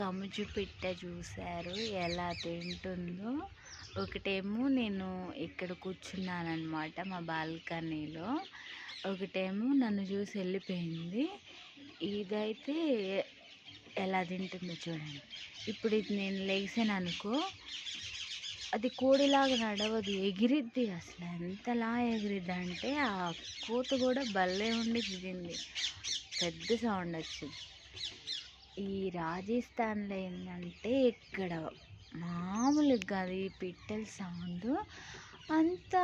కముజు పిట్ట చూశారు. ఎలా తింటుందో ఒకటేమో నేను ఇక్కడ కూర్చున్నానమాట మా బాల్కనీలో. ఒకటేమో నన్ను చూసి వెళ్ళిపోయింది. ఇదైతే ఎలా తింటుందో చూడండి. ఇప్పుడు ఇది నేను లేచాను అనుకో అది కోడిలాగా నడవదు ఎగిరిద్ది అసలు. ఎంతలా ఎగిరిద్ది అంటే ఆ కోత కూడా భలే ఉండి దిగింది పెద్ద సౌండ్ వచ్చింది. ఈ రాజస్థాన్లో ఏంటంటే ఇక్కడ మామూలుగా కాదు ఈ పిట్టల సౌండ్ అంతా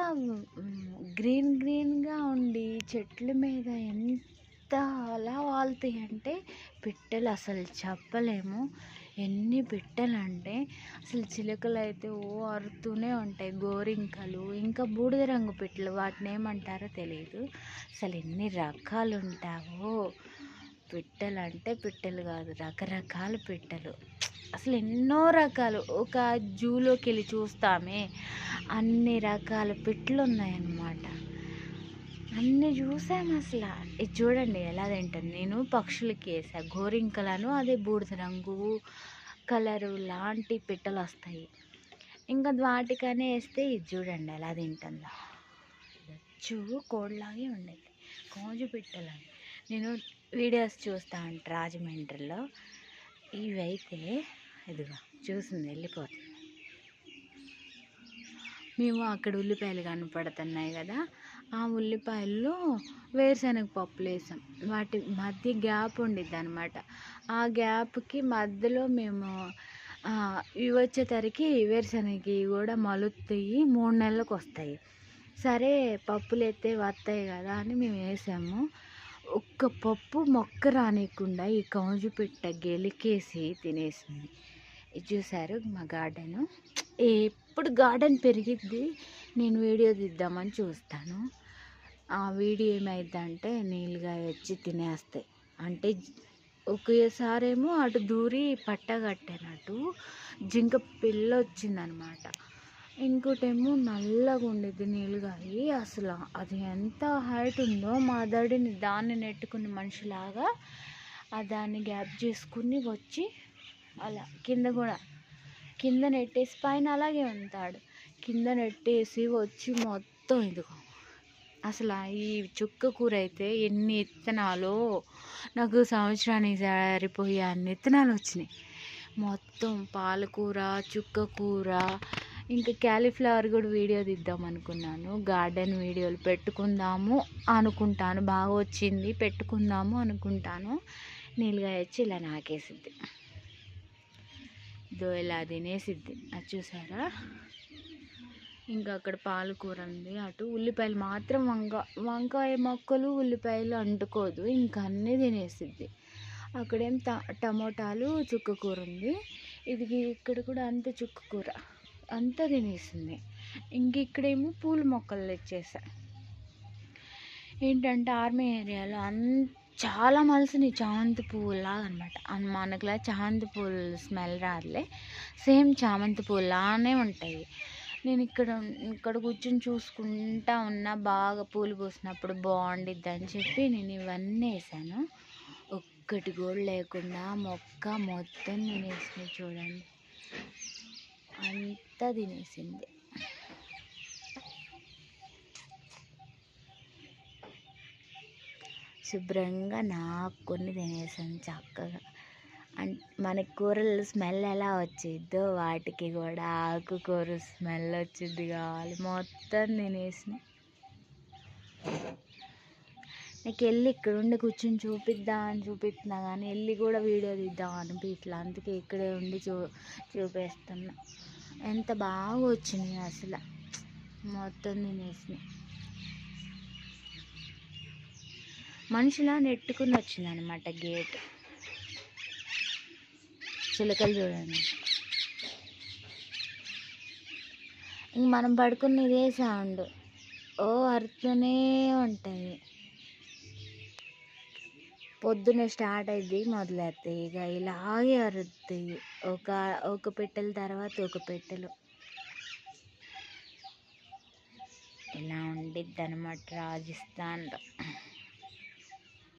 గ్రీన్ గ్రీన్గా ఉండి చెట్ల మీద ఎంత అలా వాళ్తాయి అంటే పిట్టలు అసలు చెప్పలేము. ఎన్ని పిట్టలు అంటే అసలు చిలుకలు అయితే ఓ అరుతూనే ఉంటాయి గోరింకలు ఇంకా బూడిద రంగు పిట్టలు వాటిని ఏమంటారో తెలియదు అసలు ఎన్ని రకాలు ఉంటావో పిట్టలు అంటే పిట్టలు కాదు రకరకాల పిట్టలు. అసలు ఎన్నో రకాలు. ఒక జూలోకి వెళ్ళి చూస్తామే అన్ని రకాల పిట్టలు ఉన్నాయన్నమాట. అన్నీ చూసాము అసలు. ఇది చూడండి ఎలా తింటాను నేను పక్షులకి వేసా. గోరింకలను అదే బూడిద రంగు కలరు లాంటి పిట్టలు వస్తాయి. ఇంకా వాటికనే వేస్తే ఇది చూడండి ఎలా తింటుందో. చూ కోడిలాగే ఉండేది కోజు పిట్టలని నేను వీడియోస్ చూస్తా ఉంటా రాజమండ్రిలో. ఇవైతే ఇదిగో చూసింది వెళ్ళిపోతుంది. మేము అక్కడ ఉల్లిపాయలు కనపడుతున్నాయి కదా ఆ ఉల్లిపాయల్లో వేరుశనగ పప్పులు వేసాం. వాటి మధ్య గ్యాప్ ఉండిద్ది అనమాట ఆ గ్యాప్కి మధ్యలో మేము ఇవి వచ్చేసరికి వేరుశనగకి కూడా మలుతాయి మూడు నెలలకు వస్తాయి. సరే పప్పులు ఎత్తే వస్తాయి కదా అని మేము వేసాము. ఒక్క పప్పు మొక్క రానియకుండా ఈ కౌజు పిట్ట గెలికేసి తినేసింది. ఇది చూసారు మా గార్డెను. ఎప్పుడు గార్డెన్ పెరిగిద్ది నేను వీడియో తీద్దామని చూస్తాను. ఆ వీడియో ఏమైందంటే నీళ్ళుగా వచ్చి తినేస్తాయి. అంటే ఒకేసారేమో అటు దూరి పట్ట కట్టానట్టు జింక పిల్ల వచ్చిందనమాట ఇంకోటేమో నల్లగా ఉండేది నీళ్ళుగాయి అసలు అది ఎంత హైట్ ఉందో మా దడిని దాన్ని నెట్టుకుని మనిషిలాగా ఆ దాన్ని గ్యాప్ చేసుకుని వచ్చి అలా కింద కూడా కింద నెట్టేసి పైన అలాగే ఉంటాడు. కింద నెట్టేసి వచ్చి మొత్తం ఇదిగో అసలు ఈ చుక్క కూర అయితే ఎన్ని ఇత్తనాలు నాకు సంవత్సరానికి సరిపోయే అన్ని విత్తనాలు వచ్చినాయి. మొత్తం పాలకూర చుక్క కూర ఇంకా క్యాలీఫ్లవర్ కూడా వీడియో తీద్దాం అనుకున్నాను. గార్డెన్ వీడియోలు పెట్టుకుందాము అనుకుంటాను. బాగా వచ్చింది పెట్టుకుందాము అనుకుంటాను. నీళ్ళుగా వచ్చి ఇలా నాకేసిద్ది. ఇదో ఇలా తినేసిద్ది. అది చూసారా? ఇంకా అక్కడ పాలకూర ఉంది. అటు ఉల్లిపాయలు మాత్రం వంక వంకాయ మొక్కలు ఉల్లిపాయలు అంటుకోదు. ఇంకా అన్నీ తినేసిద్ది. అక్కడేం ట టమోటాలు చుక్కకూర ఉంది. ఇది ఇక్కడ కూడా అంతే చుక్కకూర అంతా తినేసింది. ఇంక ఇక్కడేమో పూల మొక్కలు తెచ్చేసా. ఏంటంటే ఆర్మీ ఏరియాలో అంత చాలా మలిసినాయి చామంతి పువ్వులాగా అనమాట మనకులా చామంతి పూలు స్మెల్ రాదులే. సేమ్ చామంతి పువ్వులానే ఉంటాయి. నేను ఇక్కడ ఇక్కడ కూర్చొని చూసుకుంటా ఉన్నా బాగా పూలు పూసినప్పుడు బాగుండిద్ది అని చెప్పి నేను ఇవన్నీ వేసాను. ఒక్కటి కూడా లేకుండా మొక్క మొత్తం నేను వేసినాయి చూడండి. అంతా తినేసింది. శుభ్రంగా నాకుని తినేసాను చక్కగా. అండ్ మనకి కూరలు స్మెల్ ఎలా వచ్చిద్దో వాటికి కూడా ఆకుకూర స్మెల్ వచ్చింది కావాలి. మొత్తం తినేసిన. నాకు వెళ్ళి ఇక్కడ ఉండి కూర్చొని చూపిద్దాం అని చూపిస్తున్నా కానీ వెళ్ళి కూడా వీడియో తీద్దాం అనిపించలే అందుకే ఇక్కడే ఉండి చూ చూపిస్తున్నా. ఎంత బాగా వచ్చినాయి అసలు. మొత్తం తినేసినాయి మనిషిలా నెట్టుకుని వచ్చింది అనమాట గేట్. చిలకలు చూడండి. ఇంక మనం పడుకున్న ఇదే సౌండ్. ఓ అరుతూనే ఉంటుంది. పొద్దున్నే స్టార్ట్ అయింది మొదలెత్తాయి ఇక ఇలాగే అరుతాయి ఒక ఒక పెట్టెల తర్వాత ఒక పెట్టెలు. ఇలా ఉండిద్ది అనమాట రాజస్థాన్లో.